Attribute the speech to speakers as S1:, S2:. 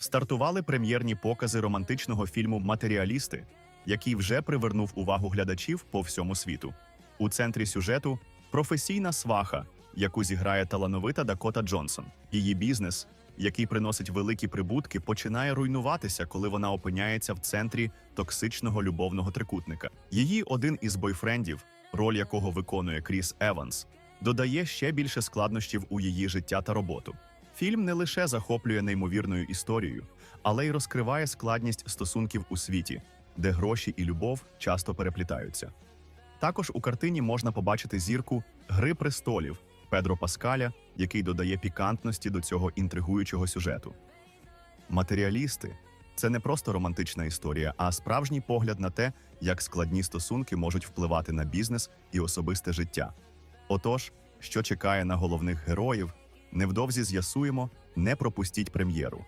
S1: Стартували прем'єрні покази романтичного фільму Матеріалісти, який вже привернув увагу глядачів по всьому світу. У центрі сюжету професійна сваха, яку зіграє талановита Дакота Джонсон. Її бізнес, який приносить великі прибутки, починає руйнуватися, коли вона опиняється в центрі токсичного любовного трикутника. Її один із бойфрендів, роль якого виконує Кріс Еванс, додає ще більше складнощів у її життя та роботу. Фільм не лише захоплює неймовірною історією, але й розкриває складність стосунків у світі, де гроші і любов часто переплітаються. Також у картині можна побачити зірку Гри престолів Педро Паскаля, який додає пікантності до цього інтригуючого сюжету. Матеріалісти це не просто романтична історія, а справжній погляд на те, як складні стосунки можуть впливати на бізнес і особисте життя. Отож, що чекає на головних героїв, невдовзі з'ясуємо, не пропустіть прем'єру.